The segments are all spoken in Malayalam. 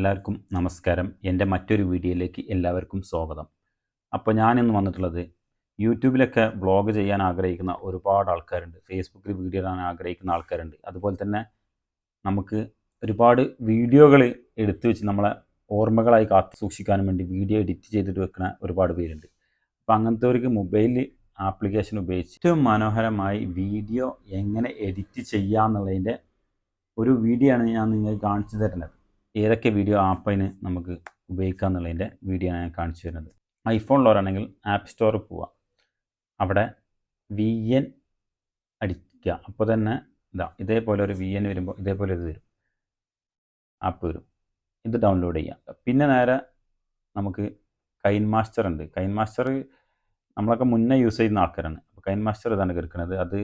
എല്ലാവർക്കും നമസ്കാരം. എന്റെ മറ്റൊരു വീഡിയോയിലേക്ക് എല്ലാവർക്കും സ്വാഗതം. അപ്പോൾ ഞാനിന്ന് വന്നിട്ടുള്ളത് യൂട്യൂബിലൊക്കെ വ്ളോഗ് ചെയ്യാൻ ആഗ്രഹിക്കുന്ന ഒരുപാട് ആൾക്കാരുണ്ട്. ഫേസ്ബുക്കിൽ വീഡിയോ ഇടാൻ ആഗ്രഹിക്കുന്ന ആൾക്കാരുണ്ട്. അതുപോലെ തന്നെ നമുക്ക് ഒരുപാട് വീഡിയോകൾ എടുത്തു വെച്ച് നമ്മളെ ഓർമ്മകളായി കാത്തു സൂക്ഷിക്കാനും വേണ്ടി വീഡിയോ എഡിറ്റ് ചെയ്തിട്ട് വെക്കുന്ന ഒരുപാട് പേരുണ്ട്. അപ്പോൾ അങ്ങനത്തെവർക്ക് മൊബൈൽ ആപ്ലിക്കേഷൻ ഉപയോഗിച്ച് ഏറ്റവും മനോഹരമായി വീഡിയോ എങ്ങനെ എഡിറ്റ് ചെയ്യാമെന്നുള്ളതിന്റെ ഒരു വീഡിയോ ആണ് ഞാൻ നിങ്ങൾക്ക് കാണിച്ചു തരുന്നത്. ഏതൊക്കെ വീഡിയോ ആപ്പിന് നമുക്ക് ഉപയോഗിക്കാം എന്നുള്ളതിന്റെ വീഡിയോ ഞാൻ കാണിച്ചു തരുന്നത്. ഐഫോണിലുള്ളവരാണെങ്കിൽ ആപ്പ് സ്റ്റോറിൽ പോവുക അവിടെ വി എൻ അടിക്കുക. അപ്പോൾ തന്നെ ഇതാ ഇതേപോലെ ഒരു വി എൻ വരുമ്പോൾ ഇതേപോലെ ഇത് വരും. ആപ്പ് വരും. ഇത് ഡൗൺലോഡ് ചെയ്യുക പിന്നെ നേരെ നമുക്ക് കൈൻ മാസ്റ്റർ ഉണ്ട്. കൈൻ മാസ്റ്റർ നമ്മളൊക്കെ മുന്നേ യൂസ് ചെയ്യുന്ന ആൾക്കാരാണ്. അപ്പോൾ കൈൻ മാസ്റ്റർ ഇതാണ് എടുക്കുന്നത്. അത്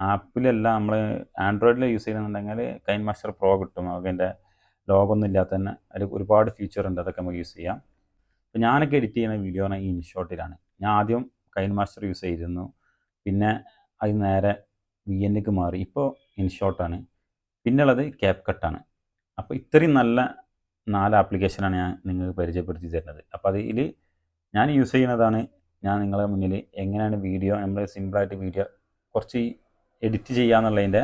ആപ്പിലല്ല നമ്മൾ ആൻഡ്രോയിഡിൽ യൂസ് ചെയ്യുന്നുണ്ടെങ്കിൽ കൈൻ മാസ്റ്റർ പ്രോ കിട്ടും. അതിന്റെ ലോഗൊന്നും ഇല്ലാത്ത തന്നെ അതിൽ ഒരുപാട് ഫീച്ചർ ഉണ്ട് അതൊക്കെ നമുക്ക് യൂസ് ചെയ്യാം. അപ്പോൾ ഞാനൊക്കെ എഡിറ്റ് ചെയ്യുന്ന വീഡിയോ ആണ് ഈ ഇൻഷോട്ടിലാണ് ഞാൻ ആദ്യം കൈൻ മാസ്റ്റർ യൂസ് ചെയ്തിരുന്നു. പിന്നെ അത് നേരെ വി എനിക്ക് മാറി. ഇപ്പോൾ ഇൻഷോട്ടാണ് പിന്നെ ഉള്ളത് ക്യാപ് കട്ടാണ് അപ്പോൾ ഇത്രയും നല്ല നാല് ആപ്ലിക്കേഷനാണ് ഞാൻ നിങ്ങൾക്ക് പരിചയപ്പെടുത്തി തരുന്നത്. അപ്പോൾ അതിൽ ഞാൻ യൂസ് ചെയ്യുന്നതാണ് ഞാൻ നിങ്ങളുടെ മുന്നിൽ എങ്ങനെയാണ് വീഡിയോ നമ്മൾ സിമ്പിളായിട്ട് വീഡിയോ കുറച്ച് എഡിറ്റ് ചെയ്യാന്നുള്ളതിന്റെ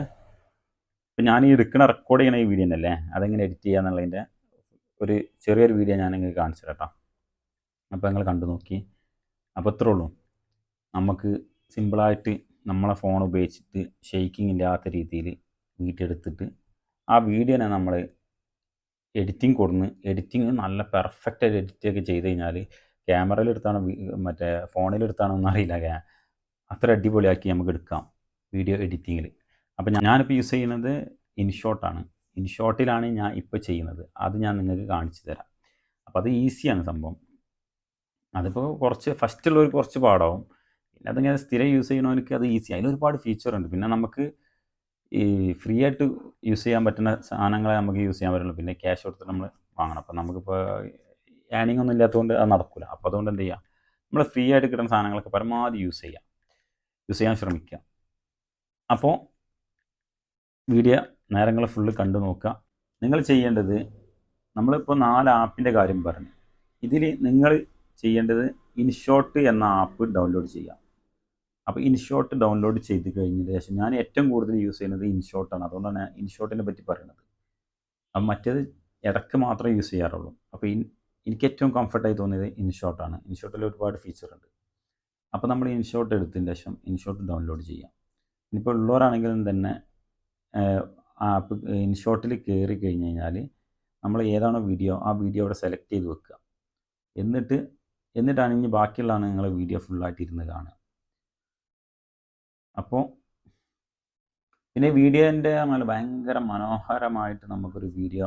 ഇപ്പം ഞാൻ ഈ എടുക്കുന്ന റെക്കോർഡ് ചെയ്യണ ഈ വീഡിയോ അല്ലേ അതെങ്ങനെ എഡിറ്റ് ചെയ്യാന്നുള്ളതിന്റെ ഒരു ചെറിയൊരു വീഡിയോ ഞാൻ നിങ്ങൾക്ക് കാണിച്ചു കേട്ടോ അപ്പോൾ നിങ്ങൾ കണ്ടു നോക്കി. അപ്പോൾ ഇത്രേ ഉള്ളൂ. നമുക്ക് സിമ്പിളായിട്ട് നമ്മളെ ഫോൺ ഉപയോഗിച്ചിട്ട് ഷെയ്ക്കിംഗ് ഇല്ലാത്ത രീതിയിൽ വീഡിയോ എടുത്തിട്ട് ആ വീഡിയോനെ നമ്മൾ എഡിറ്റിംഗ് കൊടുന്ന് എഡിറ്റിംഗ് നല്ല പെർഫെക്റ്റ് എഡിറ്റ് ഒക്കെ ചെയ്ത് കഴിഞ്ഞാൽ ക്യാമറയിലെടുത്താണ് മറ്റേ അറിയില്ല ക്യാ- അത്ര അടിപൊളിയാക്കി നമുക്ക് എടുക്കാം. വീഡിയോ എഡിറ്റിങ്ങിൽ അപ്പോൾ ഞാനിപ്പോൾ യൂസ് ചെയ്യുന്നത് ഇൻഷോട്ടാണ് ഇൻഷോട്ടിലാണ് ഞാൻ ഇപ്പോൾ ചെയ്യുന്നത്. അത് ഞാൻ നിങ്ങൾക്ക് കാണിച്ചു തരാം. അപ്പോൾ അത് ഈസിയാണ് സംഭവം. അതിപ്പോൾ കുറച്ച് ഫസ്റ്റുള്ളവർക്ക് കുറച്ച് പാടാവും. പിന്നെ അതിങ്ങനെ സ്ഥിരം യൂസ് ചെയ്യുന്നവർക്ക് അത് ഈസി അതിൽ ഒരുപാട് ഫീച്ചർ ഉണ്ട്. പിന്നെ നമുക്ക് ഈ ഫ്രീ ആയിട്ട് യൂസ് ചെയ്യാൻ പറ്റുന്ന സാധനങ്ങളെ നമുക്ക് യൂസ് ചെയ്യാൻ പറ്റുള്ളൂ. പിന്നെ ക്യാഷ് കൊടുത്ത് നമ്മൾ വാങ്ങണം. അപ്പോൾ നമുക്കിപ്പോൾ ഏണിംഗ് ഒന്നും ഇല്ലാത്തതുകൊണ്ട് അത് നടക്കില്ല അപ്പോൾ അതുകൊണ്ട് എന്ത് ചെയ്യുക നമ്മൾ ഫ്രീ ആയിട്ട് കിട്ടുന്ന സാധനങ്ങളൊക്കെ പരമാവധി യൂസ് ചെയ്യാം. യൂസ് ചെയ്യാൻ ശ്രമിക്കുക അപ്പോൾ വീഡിയോ നേരങ്ങൾ ഫുള്ള് കണ്ടു നോക്കുക. നിങ്ങൾ ചെയ്യേണ്ടത് നമ്മളിപ്പോൾ നാല് ആപ്പിന്റെ കാര്യം പറഞ്ഞു. ഇതിൽ നിങ്ങൾ ചെയ്യേണ്ടത് ഇൻഷോട്ട് എന്ന ആപ്പ് ഡൗൺലോഡ് ചെയ്യാം അപ്പോൾ ഇൻഷോട്ട് ഡൗൺലോഡ് ചെയ്ത് കഴിഞ്ഞതിന് ശേഷം ഞാൻ ഏറ്റവും കൂടുതൽ യൂസ് ചെയ്യുന്നത് ഇൻഷോട്ടാണ് അതുകൊണ്ടാണ് ഇൻഷോട്ടിനെ പറ്റി പറയുന്നത്. അപ്പം മറ്റേത് ഇടയ്ക്ക് മാത്രമേ യൂസ് ചെയ്യാറുള്ളൂ. അപ്പോൾ ഇൻ എനിക്ക് ഏറ്റവും കംഫർട്ടായി തോന്നിയത് ഇൻഷോട്ടാണ് ഇൻഷോട്ടിൽ ഒരുപാട് ഫീച്ചർ ഉണ്ട്. അപ്പോൾ നമ്മൾ ഇൻഷോട്ട് എടുത്തതിന് ശേഷം ഇൻഷോട്ട് ഡൗൺലോഡ് ചെയ്യാം. ഇനിയിപ്പോൾ ഉള്ളവരാണെങ്കിലും തന്നെ ആപ്പ് ഇൻഷോട്ടിൽ കയറി കഴിഞ്ഞ് കഴിഞ്ഞാൽ നമ്മൾ ഏതാണോ വീഡിയോ ആ വീഡിയോ അവിടെ സെലക്ട് ചെയ്ത് വെക്കുക. എന്നിട്ട് എന്നിട്ടാണ് ഇനി ബാക്കിയുള്ളതാണ് നിങ്ങൾ വീഡിയോ ഫുള്ളായിട്ട് ഇരുന്ന് കാണുക. അപ്പോൾ പിന്നെ വീഡിയോന്റെ നല്ല ഭയങ്കര മനോഹരമായിട്ട് നമുക്കൊരു വീഡിയോ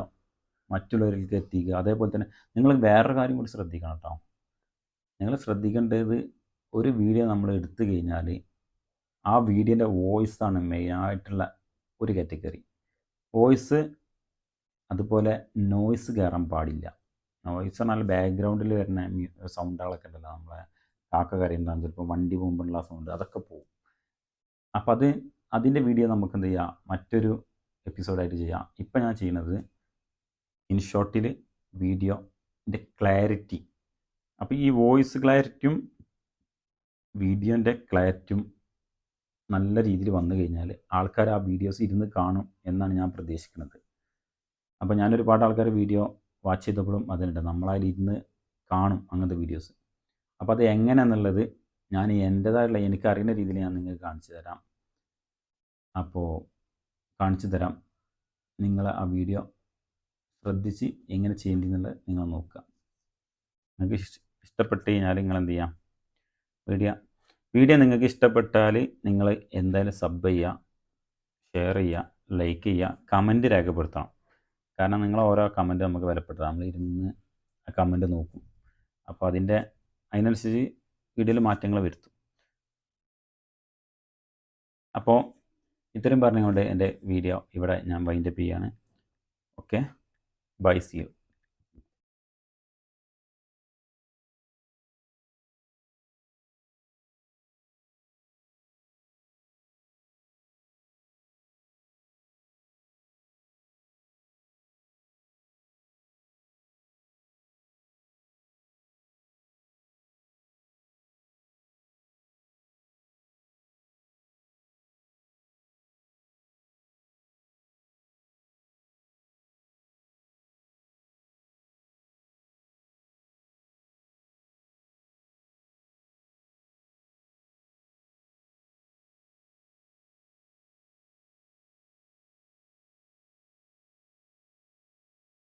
മറ്റുള്ളവരിലേക്ക് എത്തിക്കുക. അതേപോലെ തന്നെ നിങ്ങൾ വേറൊരു കാര്യം കൂടി ശ്രദ്ധിക്കണം കേട്ടോ നിങ്ങൾ ശ്രദ്ധിക്കേണ്ടത് ഒരു വീഡിയോ നമ്മൾ എടുത്തു കഴിഞ്ഞാൽ ആ വീഡിയോന്റെ വോയിസാണ് മെയിനായിട്ടുള്ള ഒരു കാറ്റഗറി വോയിസ് അതുപോലെ നോയ്സ് കയറാൻ പാടില്ല. നോയ്സ് പറഞ്ഞാൽ ബാക്ക്ഗ്രൗണ്ടിൽ വരുന്ന സൗണ്ടുകളൊക്കെ ഉണ്ടല്ലോ. നമ്മളെ കാക്ക കരയുണ്ടാകും ചിലപ്പോൾ വണ്ടി പോകുമ്പോഴുള്ള സൗണ്ട് അതൊക്കെ പോകും അപ്പം അത് അതിന്റെ വീഡിയോ നമുക്ക് എന്ത് ചെയ്യാം? മറ്റൊരു എപ്പിസോഡായിട്ട് ചെയ്യാം. ഇപ്പം ഞാൻ ചെയ്യുന്നത് ഇൻഷോട്ടിൽ വീഡിയോന്റെ ക്ലാരിറ്റി അപ്പോൾ ഈ വോയിസ് ക്ലാരിറ്റിയും വീഡിയോന്റെ ക്ലാരിറ്റിയും നല്ല രീതിയിൽ വന്നു കഴിഞ്ഞാൽ ആൾക്കാർ ആ വീഡിയോസ് ഇരുന്ന് കാണും എന്നാണ് ഞാൻ പ്രതീക്ഷിക്കുന്നത്. അപ്പോൾ ഞാൻ ഒരുപാട് ആൾക്കാർ വീഡിയോ വാച്ച് ചെയ്തപ്പോഴും അതിനുണ്ട്. നമ്മളതിൽ ഇരുന്ന് കാണും അങ്ങനത്തെ വീഡിയോസ് അപ്പോൾ അത് എങ്ങനെയാണെന്നുള്ളത് ഞാൻ എന്റേതായിട്ടുള്ള എനിക്കറിയുന്ന രീതിയിൽ ഞാൻ നിങ്ങൾക്ക് കാണിച്ചു തരാം. അപ്പോൾ കാണിച്ചു തരാം. നിങ്ങൾ ആ വീഡിയോ ശ്രദ്ധിച്ച് എങ്ങനെ ചെയ്യേണ്ടതെന്നുള്ളത് നിങ്ങൾ നോക്കുക. നിങ്ങൾക്ക് ഇഷ്- ഇഷ്ടപ്പെട്ട് കഴിഞ്ഞാൽ നിങ്ങൾ എന്ത് ചെയ്യാം വീഡിയോ വീഡിയോ നിങ്ങൾക്ക് ഇഷ്ടപ്പെട്ടാൽ നിങ്ങൾ എന്തായാലും സബ് ചെയ്യുക ഷെയർ ചെയ്യുക ലൈക്ക് ചെയ്യുക കമന്റ് രേഖപ്പെടുത്തണം. കാരണം നിങ്ങൾ ഓരോ കമന്റ് നമുക്ക് വിലപ്പെട്ടതാണ് നമ്മൾ ഇരുന്ന് ആ കമന്റ് നോക്കും. അപ്പോൾ അതിന്റെ അതിനനുസരിച്ച് വീഡിയോയിൽ മാറ്റങ്ങൾ വരുത്തും. അപ്പോൾ ഇത്രയും പറഞ്ഞുകൊണ്ട് എന്റെ വീഡിയോ ഇവിടെ ഞാൻ വൈൻഡപ്പ് ചെയ്യാണ് ഓക്കെ ബൈ സി യു